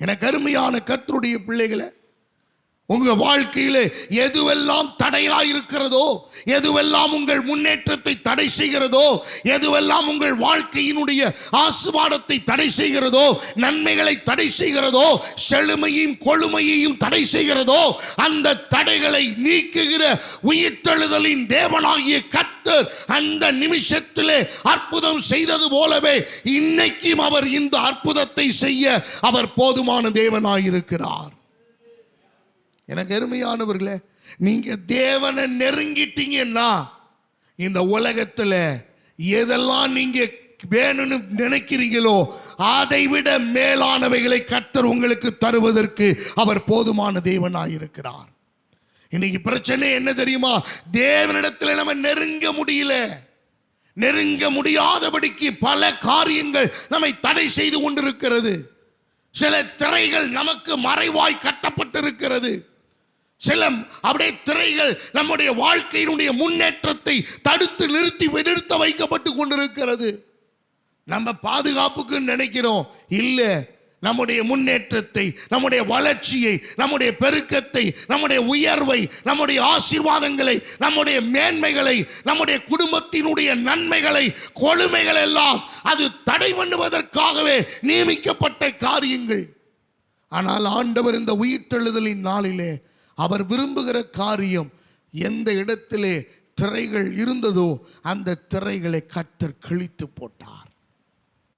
எனக்கு அருமையான கர்த்தருடைய பிள்ளைகளை உங்கள் வாழ்க்கையில் எதுவெல்லாம் தடையாக இருக்கிறதோ எதுவெல்லாம் உங்கள் முன்னேற்றத்தை தடை செய்கிறதோ எதுவெல்லாம் உங்கள் வாழ்க்கையினுடைய ஆசுவாதத்தை தடை செய்கிறதோ நன்மைகளை தடை செய்கிறதோ செழுமையும் கொழுமையையும் தடை செய்கிறதோ அந்த தடைகளை நீக்குகிற உயிர்த்தெழுதலின் தேவனாகிய கத்தர் அந்த நிமிஷத்திலே அற்புதம் செய்தது போலவே இன்னைக்கும் அவர் இந்த அற்புதத்தை செய்ய அவர் போதுமான தேவனாயிருக்கிறார். எனக்கு அருமையானவர்களே நீங்கள் தேவனை நெருங்கிட்டீங்கன்னா இந்த உலகத்தில் எதெல்லாம் நீங்கள் வேணும்னு நினைக்கிறீங்களோ அதை விட மேலானவைகளை கர்த்தர் உங்களுக்கு தருவதற்கு அவர் போதுமான தேவனாயிருக்கிறார் இன்னைக்கு பிரச்சனை என்ன தெரியுமா? தேவனிடத்தில் நம்ம நெருங்க முடியல. நெருங்க முடியாதபடிக்கு பல காரியங்கள் நம்மை தடை செய்து கொண்டிருக்கிறது. சில திரைகள் நமக்கு மறைவாய் கட்டப்பட்டிருக்கிறது. சில அப்படியே திரைகள் நம்முடைய வாழ்க்கையினுடைய முன்னேற்றத்தை தடுத்து நிறுத்தி நிறுத்த வைக்கப்பட்டு கொண்டிருக்கிறது. நம்ம பாதுகாப்புக்கு நினைக்கிறோம். இல்லை நம்முடைய முன்னேற்றத்தை நம்முடைய வளர்ச்சியை நம்முடைய பெருக்கத்தை நம்முடைய உயர்வை நம்முடைய ஆசீர்வாதங்களை நம்முடைய மேன்மைகளை நம்முடைய குடும்பத்தினுடைய நன்மைகளை கொழுமைகள் எல்லாம் அது தடை பண்ணுவதற்காகவே நியமிக்கப்பட்ட காரியங்கள். ஆனால் ஆண்டவர் இந்த உயிர்த்தெழுதலின் நாளிலே அவர் விரும்புகிற காரியம் எந்த இடத்திலே திரைகள் இருந்ததோ அந்த திரைகளை கத்தர் கிழித்து போட்டார்.